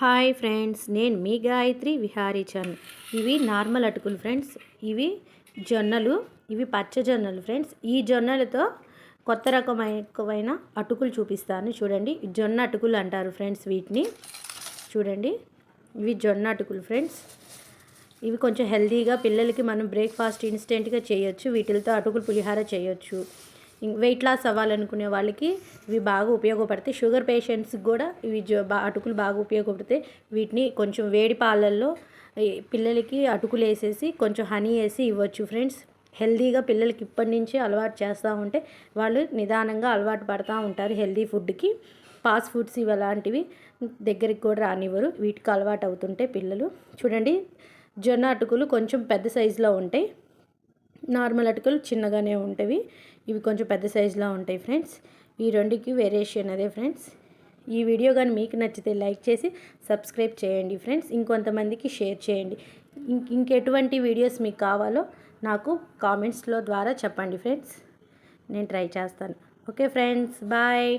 Hi friends నేను మీ గాయత్రి విహారీ చంద్. ఇవి normal అటుకులు ఫ్రెండ్స్. ఇవి జొన్నలు ఇవి పచ్చ జొన్నలు ఫ్రెండ్స్. ఈ జొన్నలతో కొత్త రకమైన అటుకులు చూపిస్తాను. చూడండి జొన్న అటుకులు అంటారు ఫ్రెండ్స్ వీటిని. చూడండి ఇవి జొన్న అటుకులు ఫ్రెండ్స్. ఇవి కొంచెం హెల్తీగా పిల్లలకి మనం బ్రేక్ఫాస్ట్ ఇన్స్టెంట్గా చేయొచ్చు. వీటితో అటుకులు పులిహార చేయొచ్చు. వెయిట్ లాస్ అవ్వాలనుకునే వాళ్ళకి ఇవి బాగా ఉపయోగపడతాయి. షుగర్ పేషెంట్స్కి కూడా ఇవి అటుకులు బాగా ఉపయోగపడతాయి. వీటిని కొంచెం వేడి పాలల్లో పిల్లలకి అటుకులు వేసేసి కొంచెం హనీ వేసి ఇవ్వచ్చు ఫ్రెండ్స్ హెల్తీగా పిల్లలకి ఇప్పటి నుంచి అలవాటు చేస్తూ ఉంటే వాళ్ళు నిదానంగా అలవాటు పడుతూ ఉంటారు హెల్దీ ఫుడ్కి ఫాస్ట్ ఫుడ్స్ ఇవి అలాంటివి దగ్గరికి కూడా రానివ్వరు. వీటికి అలవాటు అవుతుంటే పిల్లలు. చూడండి జొన్న అటుకులు కొంచెం పెద్ద సైజులో ఉంటాయి. నార్మల్ అటుకులు చిన్నగానే ఉంటాయి ఇవి కొంచెం పెద్ద సైజులో ఉంటాయి ఫ్రెండ్స్. ఈ రెండుకి వేరియేషన్ అదే ఫ్రెండ్స్. ఈ వీడియో కానీ మీకు నచ్చితే లైక్ చేసి సబ్స్క్రైబ్ చేయండి ఫ్రెండ్స్. ఇంకొంతమందికి షేర్ చేయండి. ఇంకెటువంటి వీడియోస్ మీకు కావాలో నాకు కామెంట్స్లో ద్వారా చెప్పండి ఫ్రెండ్స్. నేను ట్రై చేస్తాను. Okay friends. బాయ్.